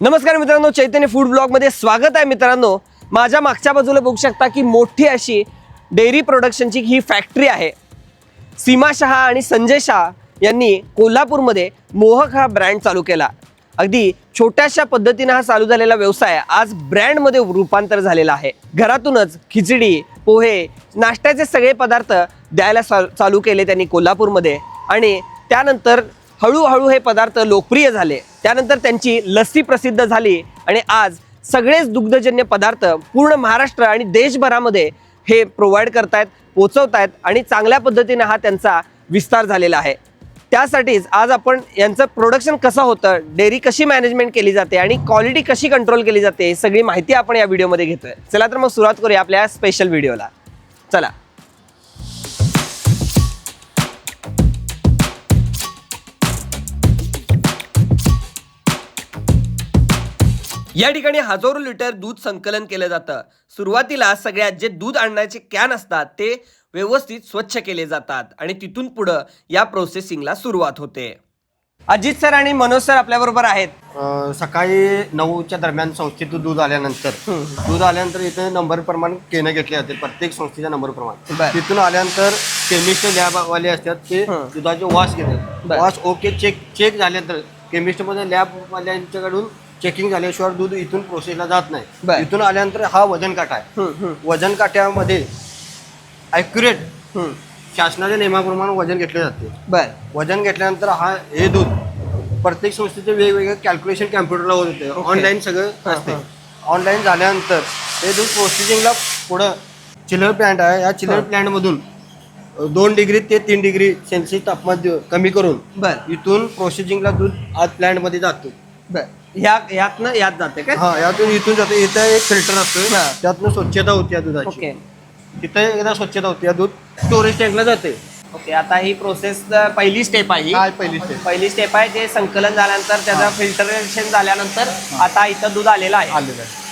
नमस्कार मित्रांनो चैतन्य फूड ब्लॉगमध्ये स्वागत आहे मित्रांनो. माझ्या मागच्या बाजूला बघू शकता की मोठी अशी डेअरी प्रोडक्शनची ही फॅक्टरी आहे. सीमा शहा आणि संजय शहा यांनी कोल्हापूरमध्ये मोहक हा ब्रँड चालू केला. अगदी छोट्याशा पद्धतीनं हा चालू झालेला व्यवसाय आज ब्रँडमध्ये रूपांतर झालेला आहे. घरातूनच खिचडी पोहे नाश्त्याचे सगळे पदार्थ द्यायला चालू केले त्यांनी कोल्हापूरमध्ये. आणि त्यानंतर हळूहळू हे पदार्थ लोकप्रिय झाले. त्यानंतर त्यांची लस्सी प्रसिद्ध झाली आणि आज सगळेच दुग्धजन्य पदार्थ पूर्ण महाराष्ट्र आणि देशभरामध्ये हे प्रोव्हाइड करतायत पोचवतायत आणि चांगल्या पद्धतीने हा त्यांचा विस्तार झालेला आहे. त्यासाठीच आज आपण यांचं प्रोडक्शन कसं होतं डेअरी कशी मॅनेजमेंट केली जाते आणि क्वालिटी कशी कंट्रोल केली जाते ही सगळी माहिती आपण या व्हिडिओमध्ये घेतोय. चला तर मग सुरुवात करूया आपल्या स्पेशल व्हिडिओला चला. या ठिकाणी हजारो लिटर दूध संकलन केलं जातं सुरुवातीला सगळ्यात जे दूध आणण्याचे कॅन असतात ते व्यवस्थित स्वच्छ केले जातात आणि तिथून पुढं या प्रोसेसिंगला सुरुवात होते अजित सर आणि मनोज सर आपल्या बरोबर आहेत सकाळी नऊच्या दरम्यान संस्थेतून दूध आल्यानंतर दूध आल्यानंतर इथे नंबर प्रमाण केनं घेतले जाते प्रत्येक संस्थेच्या नंबर प्रमाण बर. तिथून आल्यानंतर केमिस्ट लॅबवाले असतात ते हं. दुधाचे वास घेतात बर. वास ओके चेक चेक झाल्यानंतर केमिस्टमध्ये लॅबवाल्यांच्याकडून चेकिंग झाल्याशिवाय दूध इथून प्रोसेसला जात. नाही. इथून आल्यानंतर हा वजन काटा आहे. वजन काट्यामध्ये ॲक्युरेट. शासनाच्या नियमाप्रमाणे वजन घेतले जाते. बर. वजन घेतल्यानंतर हा हे दूध प्रत्येक संस्थेचे वेगवेगळे कॅल्क्युलेशन कॅम्प्युटरला होत होते. ऑनलाईन सगळं असते. ऑनलाईन झाल्यानंतर हे दूध प्रोसेसिंगला पुढं चिलर प्लॅन्ट आहे. या चिलर प्लॅन्टमधून दोन डिग्री ते तीन डिग्री सेल्सिअस तापमान कमी करून बर. इथून प्रोसेसिंगला दूध आज प्लॅन्टमध्ये जातो. बर. ह्या यातनं यात जाते काय? हा यातून इथून जातो. इथं एक फिल्टर असतो हा. त्यातून स्वच्छता होती या दुधाची. ओके. तिथं एकदा स्वच्छता होती या दूध. स्टोरेज टँकला जाते. ओके आता ही प्रोसेस पहिली स्टेप आहे ही. काय पहिली step. पहिली स्टेप आहे ते संकलन झाल्यानंतर त्याचं फिल्टरेशन झाल्यानंतर आता इथं दूध आलेलं आहे. आलेलं आहे.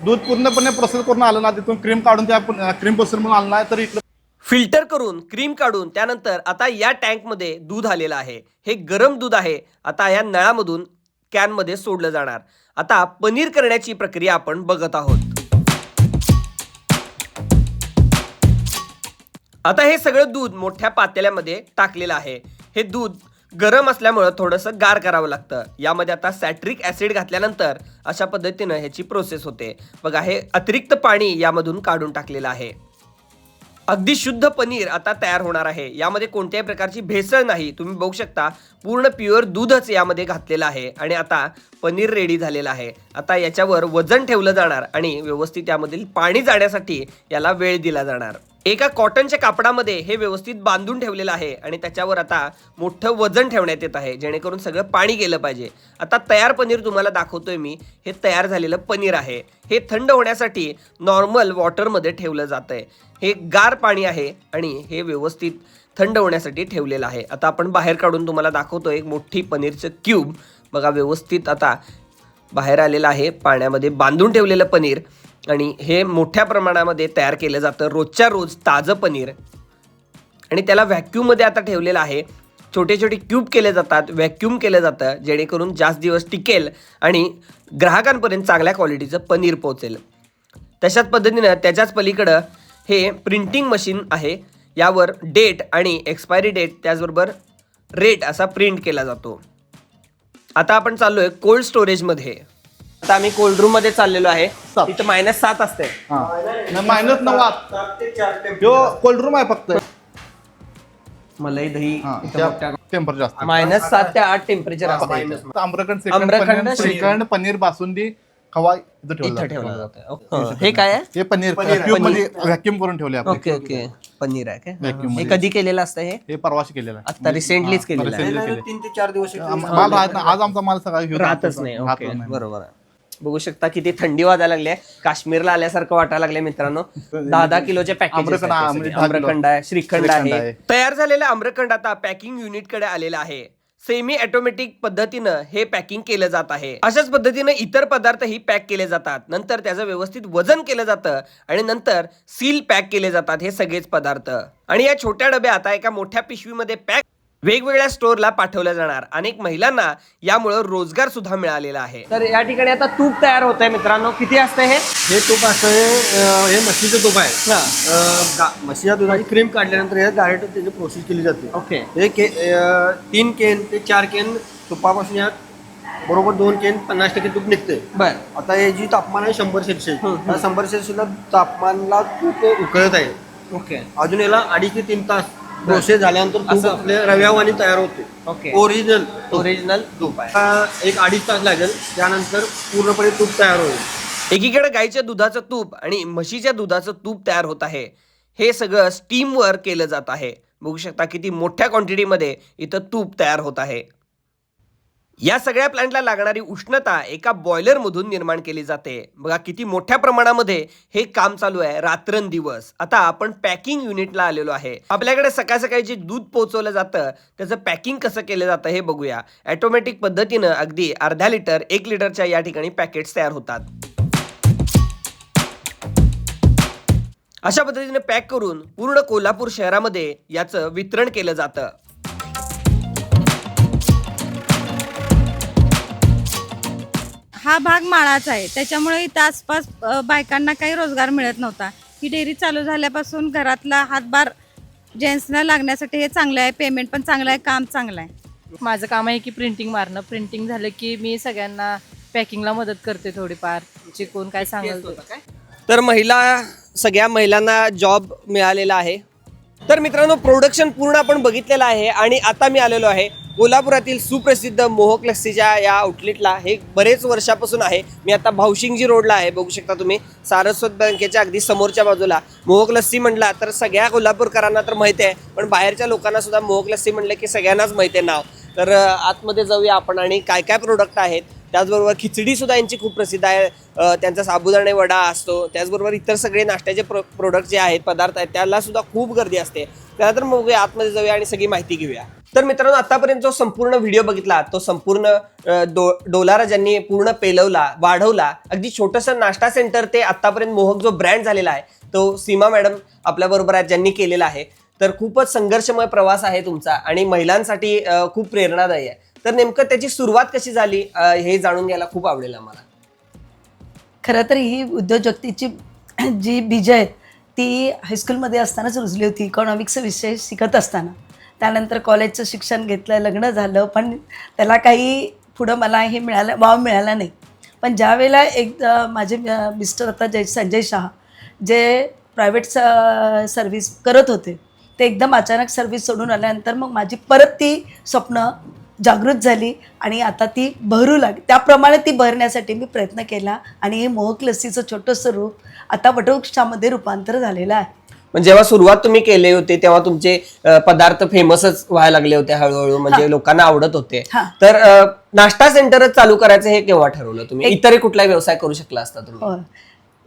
दूध पूर्णपणे प्रोसेस करून आलं ना तिथून क्रीम काढून त्या क्रीम प्रोसेस म्हणून आलं नाही तर इकडे फिल्टर करून क्रीम काढून त्यानंतर आता या टँकमध्ये दूध आलेलं आहे. हे गरम दूध आहे. आता या नळामधून कॅनमध्ये सोडलं जाणार. आता पनीर करण्याची प्रक्रिया आपण बघत आहोत. आता हे सगळं दूध मोठ्या पातेल्यामध्ये टाकलेलं आहे. हे दूध गरम असल्यामुळं थोडंसं गार करावं लागतं. यामध्ये आता सॅट्रिक ॲसिड घातल्यानंतर अशा पद्धतीनं ह्याची प्रोसेस होते. बघा हे अतिरिक्त पाणी यामधून काढून टाकलेलं आहे. अगदी शुद्ध पनीर आता तयार होणार आहे. यामध्ये कोणत्याही प्रकारची भेसळ नाही. तुम्ही बघू शकता पूर्ण प्युअर दूधच यामध्ये घातलेलं आहे आणि आता पनीर रेडी झालेलं आहे. आता याच्यावर वजन ठेवलं जाणार आणि व्यवस्थित यामधील पाणी जाण्यासाठी याला वेळ दिला जाणार. एका कॉटनच्या कापडामध्ये हे व्यवस्थित बांधून ठेवलेलं आहे आणि त्याच्यावर आता मोठं वजन ठेवण्यात येत आहे जेणेकरून सगळं पाणी गेलं पाहिजे. आता तयार पनीर तुम्हाला दाखवतोय मी. हे तयार झालेलं पनीर आहे. हे थंड होण्यासाठी नॉर्मल वॉटरमध्ये ठेवलं जात आहे हे गार पाणी आहे आणि हे व्यवस्थित थंड होण्यासाठी ठेवलेलं आहे. आता आपण बाहेर काढून तुम्हाला दाखवतो एक मोठी पनीरचं क्यूब. बघा व्यवस्थित आता बाहेर आलेलं आहे पाण्यामध्ये बांधून ठेवलेलं पनीर. आणि हे मोठ्या प्रमाणामध्ये तयार केलं जातं. रोजच्या रोज ताजं पनीर. आणि त्याला व्हॅक्यूममध्ये आता ठेवलेलं आहे. छोटे छोटे क्यूब केले जातात व्हॅक्यूम केलं जातं जेणेकरून जास्त दिवस टिकेल आणि ग्राहकांपर्यंत चांगल्या क्वालिटीचं पनीर पोहोचेल. तशाच पद्धतीनं त्याच्याच पलीकडं हे प्रिंटिंग मशीन आहे. यावर डेट आणि एक्सपायरी डेट त्याचबरोबर रेट असा प्रिंट केला जातो. आता आपण चाललो आहे कोल्ड स्टोरेजमध्ये. आता आम्ही कोल्ड रूममध्ये चाललेलो आहे. सात. तिथं मायनस सात असते मायनस नऊ जो कोल्ड रूम आहे फक्त. मलाई दही हा, इथं त्या मोठ्या- टेम्पर जास्त मायनस सात ते आठ टेम्परेचर असते. आम्रखंड आम्रखंड, श्रीखंड. पनीर बासुंदी खवा इथं इथं ठेवलं ठेवलं जातं. ओके. हे काय आहे? हे पनीरमध्ये व्हॅक्यूम करून ठेवले आपण. Okay okay. पनीर आहे काय? Vacuum हे मध्ये. कधी केलेलं असतं हे? हे परवाशी केलेलं आहे. आता रिसेंटलीच हा, केलेलं आहे. recently केलेलं. तीन ते चार दिवस आम- माल राहत नाही आज आमचा माल सगळा घेऊन राहतच ओके नाही. बरोबर आहे. बघू शकता किती थंडी वाजायला लागली आहे. काश्मीरला आल्यासारखं वाटायला लागले मित्रांनो. दहा दहा किलोचे पॅकेज आम्रखंड आहे, म्हणजे दहा किलो. आम्रखंड आहे श्रीखंड श्रीखंड आहे. आहे. तयार झालेलं आम्रखंड आता पॅकिंग युनिटकडे आलेलं आहे. सेमी ऑटोमॅटिक पद्धतीनं हे पॅकिंग केलं जात आहे. अशाच पद्धतीनं इतर पदार्थही पॅक केले जातात. नंतर त्याचं व्यवस्थित वजन केलं जातं आणि नंतर सील पॅक केले जातात हे सगळेच पदार्थ. आणि या छोट्या डब्या आता एका मोठ्या पिशवीमध्ये पॅक वेगवेगळ्या स्टोअरला पाठवल्या जाणार. अनेक महिलांना यामुळे रोजगार सुद्धा मिळालेला आहे. तर या ठिकाणी आता तूप तयार होत आहे मित्रांनो. किती असतं हे? हे तूप असं अं, हे म्हशीचं तूप आहे. अं, गा- म्हशीच्या दुधाची क्रीम काढल्यानंतर हे डायरेक्ट त्याची प्रोसेस केली जाते. ओके. हे के अं, तीन केन ते चार केन तुपापासून यात बरोबर दोन केन पन्नास टक्के तूप निघते बर. आता हे जी तापमान आहे शंभर सेल्सिअस. हम्म, हम्म. त्या शंभर सेल्सिअसला तापमानला तूप उकळत आहे. ओके. अजून याला अडीच ते तीन तास प्रोसेस झाल्यानंतर तूप असं? आपले रव्यावानी तयार होते. ओके. ओरिजिनल ओरिजिनल तूप आहे. आता एक अडीच तास लागेल. त्यानंतर पूर्णपणे तूप तयार होईल. एकीकडे गाईच्या दुधाचं तूप आणि म्हशीच्या दुधाचं तूप तयार होत आहे. हे सगळं स्टीमवर केलं जात आहे. बघू शकता किती मोठ्या क्वांटिटीमध्ये इथं तूप तयार होत आहे. या सगळ्या प्लांटला लागणारी उष्णता एका बॉयलरमधून निर्माण केली जाते. बघा किती मोठ्या प्रमाणामध्ये हे काम चालू आहे. रात्रंदिवस. आता आपण पॅकिंग युनिटला आलेलो आहे. आपल्याकडे सकाळ सकाळी जे दूध पोहोचवलं जातं त्याचं पॅकिंग कसं केलं जातं हे बघूया. ॲटोमॅटिक पद्धतीनं अगदी अर्ध्या लिटर एक लिटरच्या या ठिकाणी पॅकेट्स तयार होतात. अशा पद्धतीने पॅक करून पूर्ण कोल्हापूर शहरामध्ये याचं वितरण केलं जातं. हा भाग माळाचा आहे. त्याच्यामुळे इथं आसपास बायकांना काही रोजगार मिळत नव्हता. ही डेअरी चालू झाल्यापासून घरातला हातभार जेंट्सना लागण्यासाठी हे चांगलं आहे. पेमेंट पण चांगलं आहे. काम चांगलं आहे. माझं काम आहे की प्रिंटिंग मारणं. प्रिंटिंग झालं की मी सगळ्यांना पॅकिंगला मदत करते थोडीफार. जे कोण काय सांगेल ते. तर महिला सगळ्या महिलांना जॉब मिळालेला आहे. तर मित्रांनो प्रोडक्शन पूर्ण आपण बघितलेलं आहे आणि आता मी आलेलो आहे कोल्हापुरातील सुप्रसिद्ध मोहक लस्सीच्या या आउटलेटला हे बरेच वर्षापासून आहे. मी आता भावशिंगजी रोडला आहे बघू शकता तुम्ही. सारस्वत बँकेच्या अगदी समोरच्या बाजूला. मोहक लस्सी म्हटला तर सगळ्या कोल्हापूरकरांना तर माहिती आहे पण बाहेरच्या लोकांना सुद्धा मोहक लस्सी म्हटलं की सगळ्यांनाच माहिती आहे नाव. तर आतमध्ये जाऊया आपण आणि काय काय प्रोडक्ट आहेत त्याचबरोबर खिचडीसुद्धा यांची खूप प्रसिद्ध आहे. त्यांचा साबुदाणे वडा असतो. त्याचबरोबर इतर सगळे नाश्त्याचे प्रो प्रोडक्ट जे आहेत पदार्थ आहेत त्यालासुद्धा खूप गर्दी असते. त्याला तर मग आतमध्ये जाऊया आणि सगळी माहिती घेऊया. तर मित्रांनो आतापर्यंत जो संपूर्ण व्हिडिओ बघितला तो संपूर्ण डो डोलारा ज्यांनी पूर्ण पेलवला वाढवला अगदी छोटंसं नाश्ता सेंटर ते आत्तापर्यंत मोहक जो ब्रँड झालेला आहे तो सीमा मॅडम आपल्याबरोबर आहे ज्यांनी केलेला आहे. तर खूपच संघर्षमय प्रवास आहे तुमचा आणि महिलांसाठी खूप प्रेरणादायी आहे. तर नेमकं त्याची सुरुवात कशी झाली? हे जाणून घ्यायला खूप आवडेल आम्हाला. खरं तर ही उद्योजकतेची जी बीज आहेत ती हायस्कूलमध्ये असतानाच रुजली होती. इकॉनॉमिक्सचा विषय शिकत असताना. त्यानंतर कॉलेजचं शिक्षण घेतलं लग्न झालं पण त्याला काही पुढं मला हे मिळालं वाव मिळाला नाही. पण ज्या वेळेला एक माझे मिस्टर आता जय संजय शहा जे प्रायव्हेट सर्व्हिस करत होते ते एकदम अचानक सर्व्हिस सोडून आल्यानंतर मग माझी परत ती स्वप्न जागृत झाली आणि आता ती भरू लाग त्याप्रमाणे ती भरण्यासाठी मी प्रयत्न केला आणि हे मोहक लस्सीचं छोटंसं रूप आता वटवृक्षामध्ये रूपांतर झालेलं आहे. पण जेव्हा सुरुवात तुम्ही केली होती तेव्हा तुमचे पदार्थ फेमसच व्हायला लागले होते हळूहळू म्हणजे लोकांना आवडत होते. तर नाश्ता सेंटरच चालू करायचं हे केव्हा ठरवलं तुम्ही? इतरही कुठला व्यवसाय करू शकला असता तुम्ही?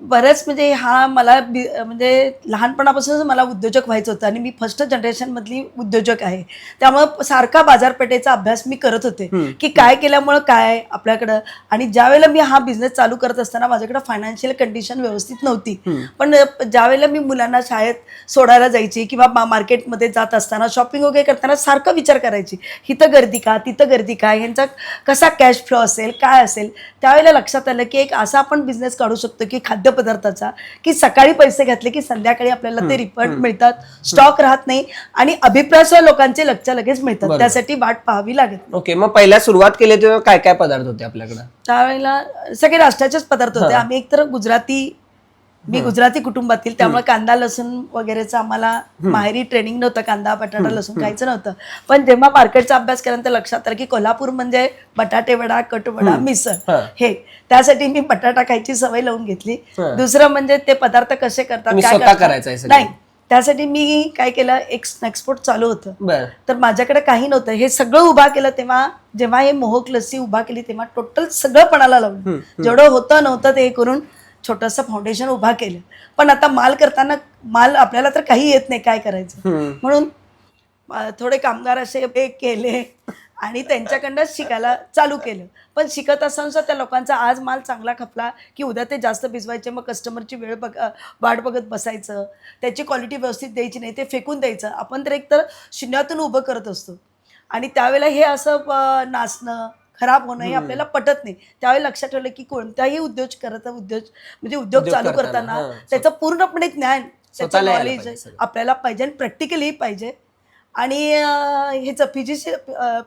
बरंच म्हणजे हा मला बी म्हणजे लहानपणापासूनच मला उद्योजक व्हायचं होतं आणि मी फर्स्ट जनरेशनमधली उद्योजक आहे. त्यामुळं सारखा बाजारपेठेचा अभ्यास मी करत होते. की काय केल्यामुळं काय आपल्याकडं? आणि ज्या वेळेला मी हा बिझनेस चालू करत असताना माझ्याकडे फायनान्शियल कंडिशन व्यवस्थित नव्हती. पण ज्या वेळेला मी मुलांना शाळेत सोडायला जायची किंवा मार्केटमध्ये जात असताना शॉपिंग वगैरे करताना सारखा विचार करायची इथं गर्दी का? तिथं गर्दी का? ह्यांचा कसा कॅश फ्लो असेल? काय असेल? त्यावेळेला लक्षात आलं की एक असा आपण बिझनेस काढू शकतो की खाद्यपदार्थाचा की सकाळी पैसे घातले की संध्याकाळी आपल्याला ते रिफंड मिळतात स्टॉक राहत नाही आणि अभिप्राय लोकांचे लक्ष लगेच मिळतात. त्यासाठी वाट पाहावी लागत नाही. ओके मग पहिल्या सुरुवात केली तेव्हा काय काय पदार्थ होते आपल्याकडे त्यावेळेला सगळे नाश्त्याचेच पदार्थ होते. आम्ही एकतर गुजराती मी गुजराती कुटुंबातील त्यामुळे कांदा लसूण वगैरेचं आम्हाला माहेरी ट्रेनिंग नव्हतं कांदा बटाटा लसूण खायचं नव्हतं. पण जेव्हा मार्केटचा अभ्यास केल्यानंतर लक्षात आलं की कोल्हापूर म्हणजे बटाटे वडा कटवडा मिसळ हा. त्यासाठी मी बटाटा खायची सवय लावून घेतली. दुसरं म्हणजे ते पदार्थ कसे करतात काय. करायचं? नाही. त्यासाठी मी काय केलं एक स्नॅक्स स्पोर्ट चालू होतं. तर माझ्याकडे काही नव्हतं. हे सगळं उभा केलं तेव्हा जेव्हा हे मोहक लस्सी उभा केली तेव्हा टोटल सगळं पणाला लावलं. जेवढं होतं नव्हतं ते करून छोटंसं फाउंडेशन उभा केलं. पण आता माल करताना माल आपल्याला तर काही येत नाही काय करायचं? म्हणून थोडे कामगार असे केले आणि त्यांच्याकडनंच शिकायला चालू केलं. पण शिकत असताना त्या लोकांचा आज माल चांगला खपला की उद्या ते जास्त भिजवायचे मग कस्टमरची वेळ बघ वाट बघत बसायचं. त्याची क्वालिटी व्यवस्थित द्यायची नाही ते फेकून द्यायचं. आपण तर एकतर शून्यातून उभं करत असतो. आणि त्यावेळेला हे असं नाचणं खराब होणं हे आपल्याला पटत नाही त्यावेळी लक्षात ठेवलं की कोणताही उद्योग करत उद्योग म्हणजे उद्योग चालू करताना, हां. त्याचं पूर्णपणे ज्ञान त्याचं नॉलेज. आपल्याला पाहिजे आणि प्रॅक्टिकली पाहिजे आणि ह्याचं फिजिशि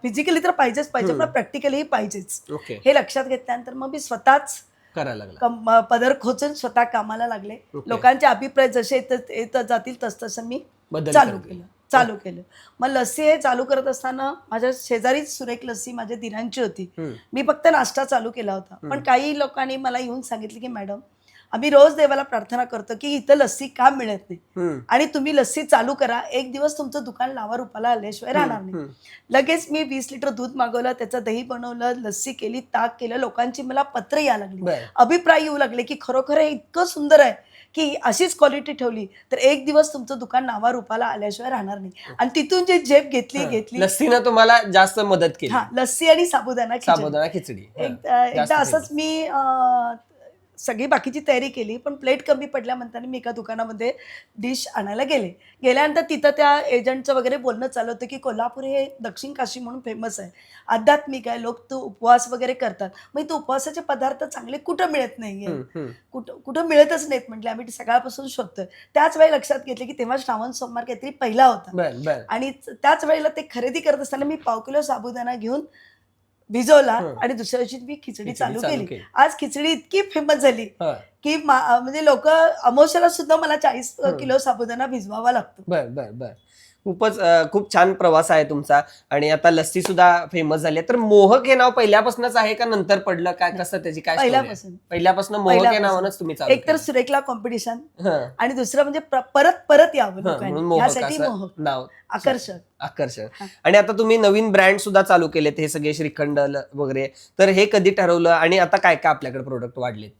फिजिकली तर पाहिजेच पाहिजे पण प्रॅक्टिकली पाहिजेच हे लक्षात घेतल्यानंतर मग मी स्वतःच करायला पदर खोचून स्वतः कामाला लागले. लोकांचे अभिप्राय जसे येत जातील तस तसं मी चालू. केलं चालू केलं. मग लस्सी हे चालू करत असताना माझ्या शेजारीच सुरेख लस्सी माझ्या दिरांची होती. मी फक्त नाश्ता चालू केला होता. पण काही लोकांनी मला येऊन सांगितलं की मॅडम आम्ही रोज देवाला प्रार्थना करतो की इथं लस्सी का मिळत नाही. आणि तुम्ही लस्सी चालू करा. एक दिवस तुमचं दुकान लावा रुपाला आल्याशिवाय राहणार नाही. लगेच मी वीस लिटर दूध मागवलं त्याचं दही बनवलं लस्सी केली ताक केलं. लोकांची मला पत्र यायला लागली. अभिप्राय येऊ लागले की खरोखर हे इतकं सुंदर आहे. की अशीच क्वालिटी ठेवली तर एक दिवस तुमचं दुकान नावा रुपाला आल्याशिवाय राहणार नाही आणि तिथून जी झेप घेतली घेतली लस्सीनं तुम्हाला जास्त मदत केली हा लस्सी आणि साबुदाणा खिचडी. साबुदाणा खिचडी हा. एकदा जास्त. असंच मी अं, सगळी बाकीची तयारी केली पण प्लेट कमी पडल्या म्हणताना मी एका दुकानामध्ये डिश आणायला गेले. गेल्यानंतर तिथं त्या एजंटचं वगैरे बोलणं चालू होतं की कोल्हापूर हे दक्षिण काशी म्हणून फेमस आहे. आध्यात्मिक आहे लोक तो उपवास वगैरे करतात. मग इथं उपवासाचे पदार्थ चांगले कुठं मिळत नाहीये? हम्म, हम्म. कुठं कुठं मिळतच नाहीत म्हटले आम्ही सकाळपासून शोधतोय. त्याच वेळी लक्षात घेतलं की तेव्हा श्रावण सोमवार काहीतरी पहिला होता. आणि त्याच वेळेला ते खरेदी करत असताना मी पाव किलो साबुदाणा घेऊन भिजवला हं. आणि दुसऱ्या दिवशी मी खिचडी चालू केली. आज खिचडी इतकी फेमस झाली. की मा- म्हणजे लोक अमोशाला सुद्धा मला चाळीस हं. किलो साबुदाणा भिजवावा लागतो बर बर बर खूपच खूप छान प्रवास आहे तुमचा. आणि आता लस्सी सुद्धा फेमस झाली आहे. तर मोहक हे नाव पहिल्यापासूनच आहे का नंतर पडलं? काय कसं त्याची काय? पहिल्यापासून. पहिल्यापासून मोहक या पहिल्यापासून. नावानच तुम्ही एक तर. सुरेखला कॉम्पिटिशन हं, आणि दुसरं म्हणजे प्र- परत परत यावं हं, यासाठी मोहक. नाव. आकर्षक. आकर्षक. आणि आता तुम्ही नवीन ब्रँड सुद्धा चालू केलेत हे सगळे श्रीखंड वगैरे. तर हे कधी ठरवलं आणि आता काय काय आपल्याकडे प्रोडक्ट वाढलेत?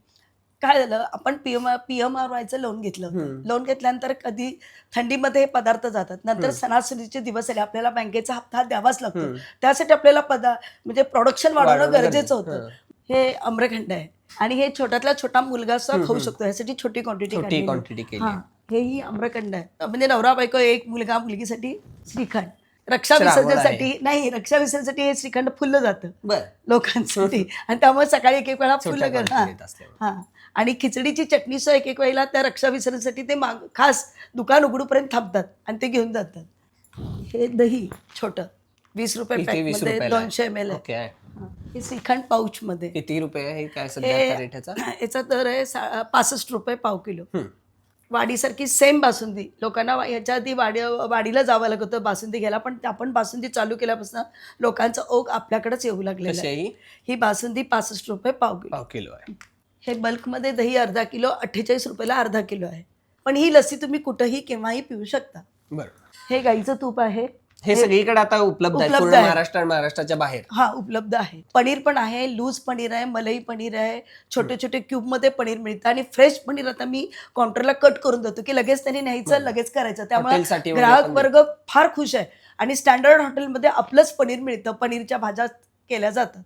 काय झालं? आपण पीएम पीएम आर वायचं लोन घेतलं. लोन घेतल्यानंतर कधी थंडीमध्ये हे पदार्थ जातात. नंतर सणासुदीचे दिवस आले आपल्याला बँकेचा हप्ता द्यावाच लागतो. त्यासाठी आपल्याला पदा म्हणजे प्रोडक्शन वाढवणं गरजेचं. होतं. हे. आम्रखंड आहे. आणि हे छोट्यातला छोटा मुलगा सुद्धा खाऊ. शकतो. ह्यासाठी छोटी क्वांटिटी छोटी क्वांटिटी केली हा हे. ही आम्रखंड आहे. म्हणजे नवरा बायको एक मुलगा मुलगीसाठी श्रीखंड. रक्षा. विसर्जनसाठी नाही रक्षा विसर्जनसाठी हे श्रीखंड फुललं जातं. बर. लोकांसाठी. आणि त्यामुळे सकाळी एक एक वेळा फुलं कर- quantity त असल्यामुळे. हा. आणि खिचडीची चटणी सुद्धा एक एक वेळेला त्या रक्षा विसर्जनसाठी ते माग खास दुकान उघडूपर्यंत थांबतात आणि ते घेऊन जातात. हे दही छोटं. वीस रुपये दोनशे एम एल हे. श्रीखंड पाऊच मध्ये किती रुपये काय याचा? दर आहे पासष्ट रुपये पाव किलो. वाडीसारखी सेम बासुंदी. लोकांना ह्याच्या आधी वाडी वाडीला जावं लागत होतं बासुंदी घ्यायला पण आपण बासुंदी चालू केल्यापासून लोकांचा ओघ आपल्याकडेच येऊ लागलेला आहे. ही? ही बासुंदी पासष्ट रुपये पाव किलो. पाव किलो आहे. हे बल्कमध्ये दही अर्धा किलो अठ्ठेचाळीस रुपयाला अर्धा किलो आहे. पण ही लस्सी तुम्ही कुठंही केव्हाही पिऊ शकता. बरं. हे गाईचं तूप आहे. हे सगळीकडे आता उपलब्ध आहे उपलब्ध पूर्ण आहे. महाराष्ट्र आणि महाराष्ट्राच्या बाहेर. हा उपलब्ध आहे. पनीर पण आहे लूज पनीर आहे मलाई पनीर आहे छोटे छोटे क्यूबमध्ये पनीर मिळतं आणि फ्रेश पनीर आता मी काउंटरला कट करून देतो की लगेच त्यांनी न्यायचं लगेच करायचं. त्यामुळे हॉटेलसाठी वगैरे ग्राहक पण वर्ग फार खुश आहे. आणि स्टँडर्ड हॉटेलमध्ये आपलंच पनीर मिळतं पनीरच्या भाज्या केल्या जातात.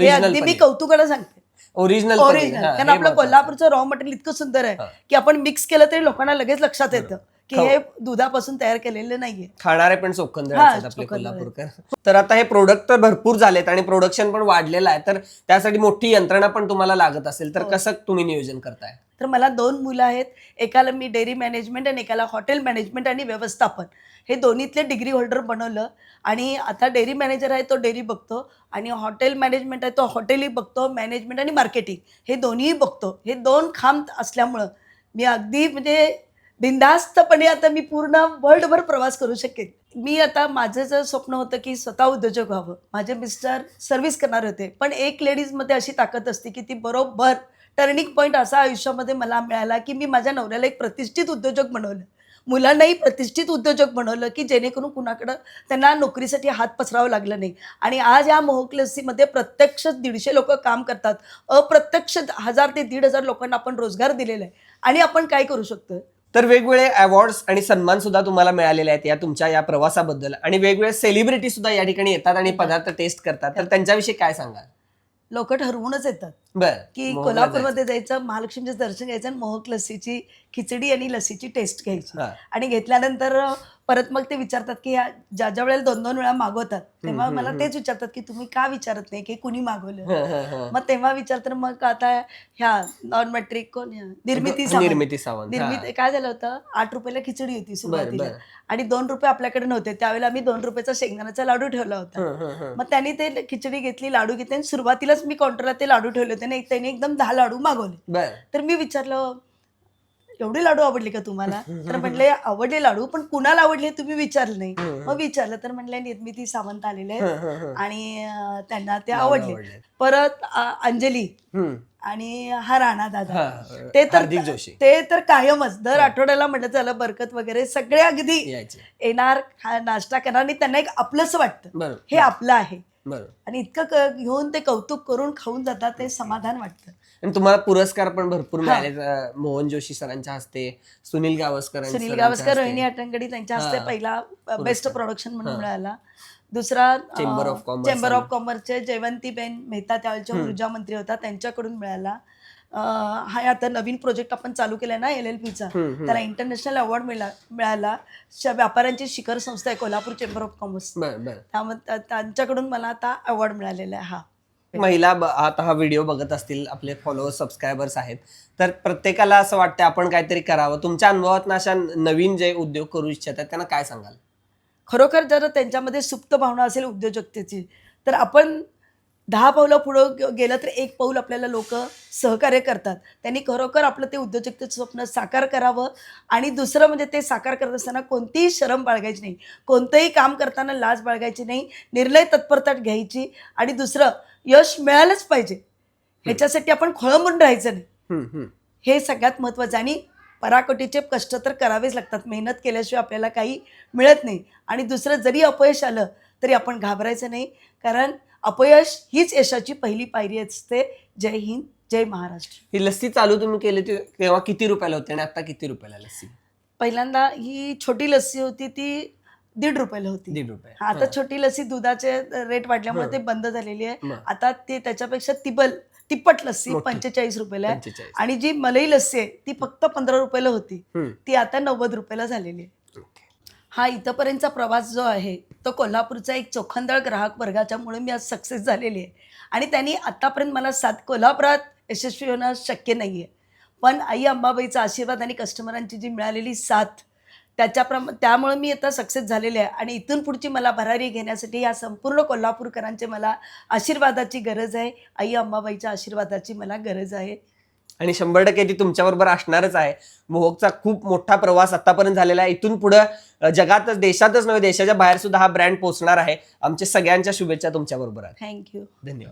हे अगदी मी कौतुकानं सांगते. ओरिजिनल ओरिजिनल कारण आपलं कोल्हापूरचं रॉ मटेरियल इतकं सुंदर आहे हा. की आपण मिक्स केलं तरी लोकांना लगेच लक्षात येतं. की हे दुधापासून तयार केलेलं नाहीये. खाणारे पण चोखंदळ हा, असतात आपले चोखंदळ. कोल्हापूरकर. तर आता हे प्रोडक्ट तर भरपूर झालेत आणि प्रोडक्शन पण वाढलेलं आहे. तर त्यासाठी मोठी यंत्रणा पण तुम्हाला लागत असेल हो. तर कसं तुम्ही नियोजन करताय? तर मला दोन मुलं आहेत. एकाला मी डेअरी मॅनेजमेंट आणि एकाला हॉटेल मॅनेजमेंट आणि व्यवस्थापन. हे दोन्हीतले डिग्री होल्डर बनवलं आणि आता डेअरी मॅनेजर आहे तो डेअरी बघतो आणि हॉटेल मॅनेजमेंट आहे तो हॉटेलही बघतो मॅनेजमेंट आणि मार्केटिंग हे दोन्हीही बघतो. हे दोन खांब असल्यामुळं मी अगदी म्हणजे बिंदास्तपणे आता मी पूर्ण वर्ल्डभर प्रवास करू शकेन. मी आता माझं जर स्वप्न होतं की स्वतः उद्योजक व्हावं माझे मिस्टर सर्व्हिस करणार होते पण एक लेडीजमध्ये अशी ताकद असते की ती बरोबर टर्निंग पॉईंट असा आयुष्यामध्ये मला मिळाला की मी माझ्या नवऱ्याला एक प्रतिष्ठित उद्योजक बनवलं. मुलांनाही प्रतिष्ठित उद्योजक बनवलं की जेणेकरून कुणाकडं त्यांना नोकरीसाठी हात पसरावं लागलं नाही. आणि आज या मोहकलसीमध्ये प्रत्यक्ष दीडशे लोक काम करतात. अप्रत्यक्ष हजार ते दीड हजार लोकांना आपण रोजगार दिलेला आहे. आणि आपण काय करू शकतो? तर वेगवेगळे अवॉर्ड्स आणि सन्मान सुद्धा तुम्हाला मिळालेले आहेत या तुमच्या या प्रवासाबद्दल. आणि वेगवेगळे सेलिब्रिटी सुद्धा या ठिकाणी येतात आणि पदार्थ टेस्ट करतात. तर त्यांच्याविषयी काय सांगाल? लोक ठरवूनच येतात. बर. की कोल्हापूरमध्ये जायचं महालक्ष्मीचं दर्शन घ्यायचं आणि मोहक लस्सीची खिचडी आणि लस्सीची टेस्ट घ्यायची. आणि घेतल्यानंतर परत मग ते विचारतात की ज्या ज्या वेळेला दोन दोन वेळा मागवतात तेव्हा मला तेच विचारतात की तुम्ही का विचारत नाही की कुणी मागवलं? मग तेव्हा विचारतात मग आता ह्या नॉन मॅट्रिक कोण? निर्मिती सावंत. निर्मिती सावंत. निर्मिती काय झालं होतं? आठ रुपयाला खिचडी होती सुरुवातीला. आणि दोन रुपये आपल्याकडे नव्हते. त्यावेळेला आम्ही दोन रुपयाचा शेंगदाण्याचा लाडू ठेवला होता. मग त्यांनी ते खिचडी घेतली लाडू घेतले आणि सुरुवातीलाच मी काउंटरला ते लाडू ठेवले होते आणि त्यांनी एकदम दहा लाडू मागवले. तर मी विचारलं एवढे लाडू आवडले का तुम्हाला? तर म्हणले आवडले लाडू पण कुणाला आवडले हे तुम्ही विचारलं नाही. मग विचारलं तर म्हणले निर्मिती सावंत आलेले आहेत. आणि त्यांना ते आवडले. परत अंजली. आणि हा राणा दादा. हा, ते तर. ते तर कायमच. दर आठवड्याला म्हणत झालं बरकत वगैरे सगळे अगदी येणार खा- नाश्ता करणार. आणि त्यांना एक आपलंच वाटतं. हे आपलं आहे. आणि इतकं घेऊन ते कौतुक करून खाऊन जातात ते समाधान वाटतं. आणि तुम्हाला पुरस्कार पण भरपूर मिळाले मोहन जोशी सरांच्या हस्ते सुनील गावस्कर सुनील गावस्कर रोहिणी अटंगडी त्यांच्या हस्ते पहिला बेस्ट प्रोडक्शन म्हणून मिळाला. दुसरा चेंबर ऑफ कॉमर्सचे जयवंतीबेन मेहता त्यावेळच्या ऊर्जा मंत्री होता त्यांच्याकडून मिळाला. हा आता नवीन प्रोजेक्ट आपण चालू केलाय ना एल एल पीचा त्याला इंटरनॅशनल अवॉर्ड मिळाला. व्यापाऱ्यांची शिखर संस्था आहे कोल्हापूर चेंबर ऑफ कॉमर्स बर बर. त्यामुळे त्या- त्यांच्याकडून मला आता अवॉर्ड मिळालेला आहे हा. महिला आता हा व्हिडिओ बघत असतील आपले फॉलोअर्स सबस्क्रायबर्स आहेत. तर प्रत्येकाला असं वाटतं आपण काहीतरी करावं. तुमच्या अनुभवातनं अशा नवीन जे उद्योग करू इच्छितात त्यांना काय सांगाल? खरोखर जर त्यांच्यामध्ये सुप्त भावना असेल उद्योजकतेची तर आपण दहा पावलं पुढं गेलं तर एक पाऊल आपल्याला लोक सहकार्य करतात. त्यांनी खरोखर आपलं ते उद्योजकतेचं स्वप्न साकार करावं आणि दुसरं म्हणजे ते साकार करत असताना कोणतीही शरम बाळगायची नाही. कोणतंही काम करताना लाज बाळगायची नाही. निर्णय तत्परता घ्यायची आणि दुसरं यश मिळालंच पाहिजे. ह्याच्यासाठी आपण खोळंबून राहायचं नाही. हे सगळ्यात महत्त्वाचं आणि पराकोटीचे कष्ट तर करावेच लागतात. मेहनत केल्याशिवाय आपल्याला काही मिळत नाही. आणि दुसरं जरी अपयश आलं तरी आपण घाबरायचं नाही. कारण अपयश हीच यशाची पहिली पायरी असते. जय हिंद जय महाराष्ट्र. ही लस्सी चालू तुम्ही केली ती तेव्हा किती रुपयाला होती आणि आता किती रुपयाला लस्सी? पहिल्यांदा ही छोटी लस्सी होती ती दीड रुपयाला होती. दीड रुपये. हा, आता छोटी लस्सी दुधाचे रेट वाढल्यामुळे ते बंद झालेली आहे. बरं. आता ते त्याच्यापेक्षा तिबल तिप्पट लस्सी मोठी. पंचेचाळीस रुपयाला आहे. 45. आणि जी मलाई लस्सी आहे ती फक्त पंधरा रुपयाला होती. हम्म. ती आता नव्वद रुपयाला झालेली आहे. हा इथंपर्यंतचा प्रवास जो आहे तो कोल्हापूरचा एक चोखंदळ ग्राहक वर्गाच्यामुळे मी आज सक्सेस झालेली आहे. आणि त्यांनी आत्तापर्यंत मला सात कोल्हापुरात यशस्वी होणं शक्य नाही आहे पण आई अंबाबाईचा आशीर्वाद आणि कस्टमरांची जी मिळालेली साथ त्याच्याप्रमा त्यामुळे मी आता सक्सेस झालेले आहे. आणि इथून पुढची मला भरारी घेण्यासाठी या संपूर्ण कोल्हापूरकरांचे मला आशीर्वादाची गरज आहे. आई अंबाबाईच्या आशीर्वादाची मला गरज आहे. आणि शंभर टक्के ती तुमच्याबरोबर असणारच आहे. मोहकचा खूप मोठा प्रवास आतापर्यंत झालेला आहे. इथून पुढे जगातच देशातच नव्हे देशाच्या बाहेर सुद्धा हा ब्रँड पोहोचणार आहे. आमच्या सगळ्यांच्या शुभेच्छा तुमच्या बरोबर आहेत. थँक्यू धन्यवाद.